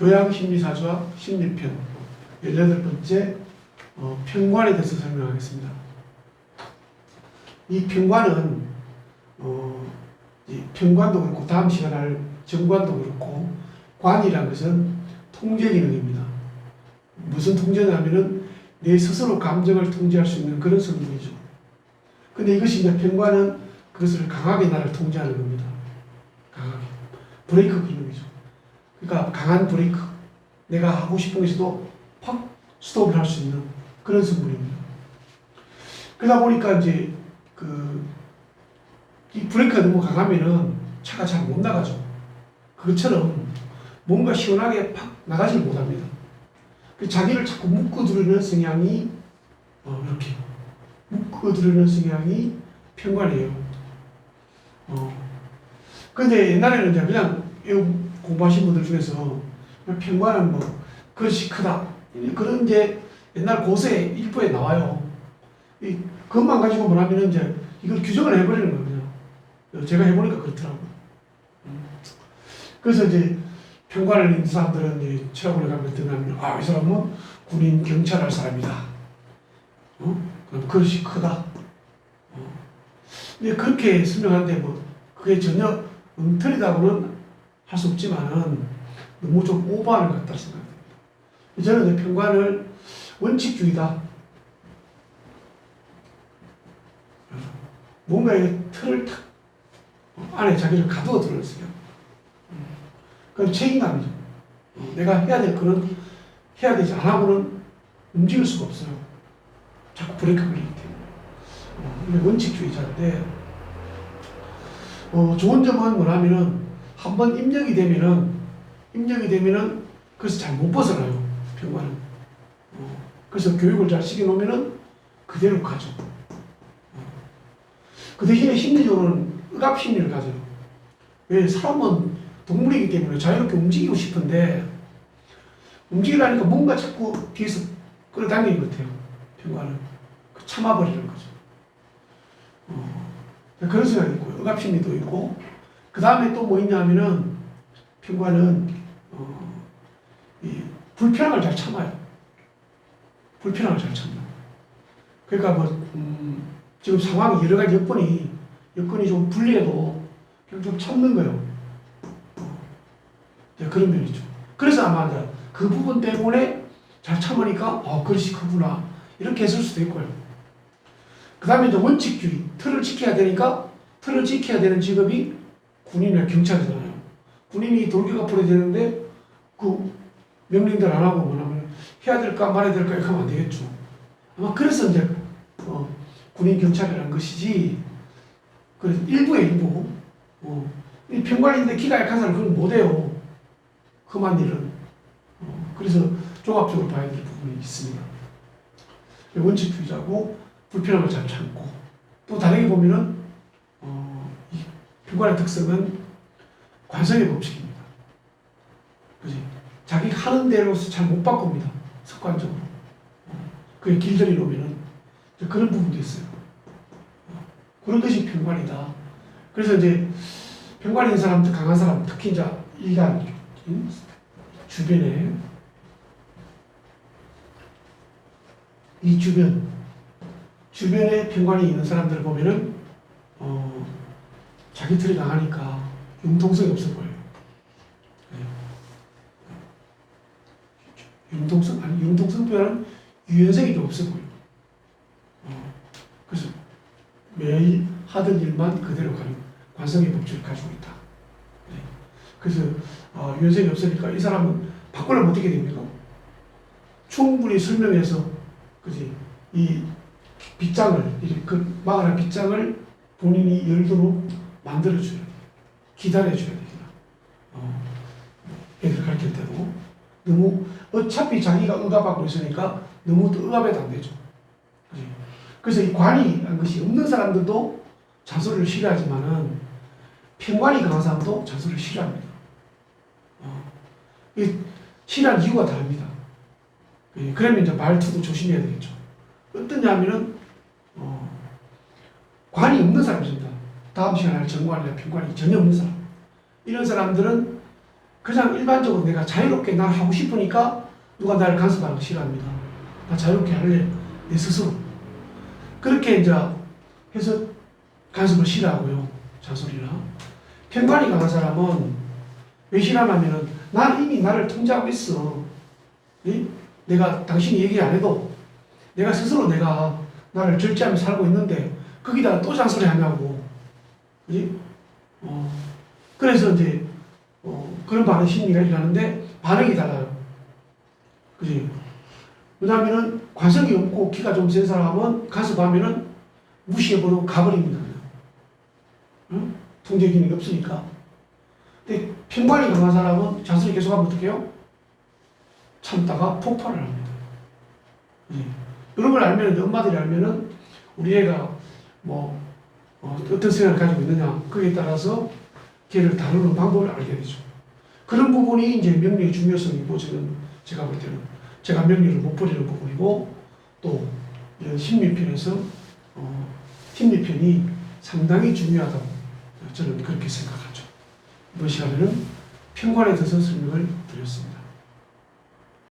교양 심리사주와 심리편 18번째 어, 편관에 대해서 설명하겠습니다. 이 편관은 어, 이 편관도 그렇고 다음 시간에 할 정관도 그렇고 관이라는 것은 통제 기능입니다. 무슨 통제냐면은 내 스스로 감정을 통제할 수 있는 그런 성분이죠. 근데 이것이 이제 편관은 그것을 강하게 나를 통제하는 겁니다. 강하게. 브레이크 기능이죠. 그러니까 강한 브레이크. 내가 하고 싶은 것에도 팍 스톱을 할 수 있는 그런 성분입니다. 그러다 보니까 이제 그, 이 브레이크가 너무 강하면은 차가 잘 못 나가죠. 그것처럼 뭔가 시원하게 팍 나가질 못합니다. 그 자기를 자꾸 묶어두려는 성향이 어, 이렇게 묶어두려는 성향이 편관이에요. 어. 근데 옛날에는 그냥 이 공부하신 분들 중에서 편관은 뭐 그릇이 크다 그런 게 옛날 고세 일부에 나와요. 이 그것만 가지고 뭐냐면 이제 이걸 규정을 해버리는 거예요. 제가 해보니까 그렇더라고요. 음. 그래서 이제 편관을 있는 사람들은 이제 체력을 가면 드나면 아이 사람은 군인 경찰 할 사람이다. 어? 그럼 그릇이 크다. 어. 근데 그렇게 설명하는데 뭐 그게 전혀 엉터리다고는 할 수 없지만은 너무 좀 오버하는 것 같다 생각합니다. 저는 이제 편관을 원칙주의다. 뭔가의 틀을 탁 안에 자기를 가두어 들었어요. 그건 책임감이죠. 내가 해야 될 그런 해야 되지 안 하고는 움직일 수가 없어요. 자꾸 브레이크 걸리기 때문에. 원칙주의자인데 어, 좋은 점은 뭐냐면은 한 번 입력이 되면은 입력이 되면은 그래서 잘 못 벗어나요. 병관은. 어, 그래서 교육을 잘 시켜놓으면은 그대로 가죠. 어. 그 대신에 심리적으로는 억압 심리를 가져요. 왜 사람은 동물이기 때문에 자유롭게 움직이고 싶은데 움직이려니까 뭔가 자꾸 뒤에서 끌어당기는 것 같아요. 병관은. 그 참아버리는 거죠. 어, 그런 생각이 있고요. 억압 심리도 있고 그 다음에 또 뭐 있냐면은 평관은 어, 이 불편함을 잘 참아요. 불편함을 잘 참아요. 그러니까 뭐 음, 지금 상황이 여러 가지 여건이 여건이 좀 불리해도 그냥 좀 참는 거예요. 어, 네, 그런 면이 죠. 그래서 아마 그 부분 때문에 잘 참으니까 어 그릇이 크구나 이렇게 했을 수도 있고요. 그 다음에 이제 원칙주의 틀을 지켜야 되니까 틀을 지켜야 되는 직업이 군인이나 경찰이잖아요. 군인이 돌격가 풀어야 되는데 그 명령들 안 하고 뭐냐면 해야 될까 말아야 될까 이렇게 하면 안 되겠죠. 아마 그래서 이제 어, 군인 경찰이라는 것이지 그래서 일부의 일부 어, 이 평관인데 키가 약한 사람 그건 못해요. 험한 일은 어, 그래서 종합적으로 봐야 될 부분이 있습니다. 원칙주의자고 불편함을 잘 참고 또 다르게 보면은 평관의 특성은 관성의 법칙입니다. 그지? 자기 하는 대로서 잘 못 바꿉니다. 습관적으로. 어, 그게 길들이 놓으면은 그런 부분도 있어요. 어, 그런 것이 평관이다. 그래서 이제 평관인 사람들, 강한 사람, 특히 이제 일간 음, 주변에 이 주변 주변에 평관이 있는 사람들을 보면은 어, 자기 틀이 강하니까 융통성이 없어 보여요. 네. 융통성 아니 융통성보다는 유연성이 좀 없어 보여요. 어, 그래서 매일 하던 일만 그대로 가는 관성의 법칙을 가지고 있다. 네. 그래서 어, 유연성이 없으니까 이 사람은 바꾸려면 어떻게 됩니까? 충분히 설명해서 그지 이 빗장을 그 막아낸 빗장을 본인이 열도록 만들어줘야 돼. 기다려줘야 됩니다. 어, 애들 가르칠 때도 너무 어차피 자기가 억압하고 있으니까 너무 또 억압해도 안 되죠. 그지? 그래서 이 관이라는 것이 없는 사람들도 잔소리를 싫어하지만은 편관이 강한 사람도 잔소리를 싫어합니다. 어, 이 싫어하는 이유가 다릅니다. 예, 그러면 이제 말투도 조심해야 되겠죠. 어떠냐면은 어, 관이 없는 사람입니다. 다음 시간에 할 정관이나 편관이 전혀 없는 사람. 이런 사람들은 그냥 일반적으로 내가 자유롭게 날 하고 싶으니까 누가 나를 간섭하는 거 싫어합니다. 나 자유롭게 할래. 내 스스로. 그렇게 이제 해서 간섭을 싫어하고요. 잔소리나. 편관이 강한 사람은 왜 싫어하냐면은 나는 이미 나를 통제하고 있어. 이? 내가 당신이 얘기 안 해도 내가 스스로 내가 나를 절제하며 살고 있는데 거기다가 또 잔소리 하냐고. 그지? 어. 그래서 이제 어, 그런 반응 심리가 일어나는데 반응이 달라요. 그지? 왜냐하면은 관성이 없고 키가 좀 센 사람은 간섭하면은 무시해버리고 가버립니다. 응? 통제 기능이 없으니까. 근데 편관이 강한 사람은 잔소리 계속하면 어떡해요? 참다가 폭발을 합니다. 그지? 이런 걸 알면 엄마들이 알면은 우리 애가 뭐 어, 어떤 생각을 가지고 있느냐 그에 따라서 걔를 다루는 방법을 알게 되죠. 그런 부분이 이제 명리의 중요성이고 저는 제가 볼 때는 제가 명리를 못 버리는 부분이고 또 이런 심리편에서 어, 심리편이 상당히 중요하다고 저는 그렇게 생각하죠. 이번 시간에는 편관에 대해서 설명을 드렸습니다.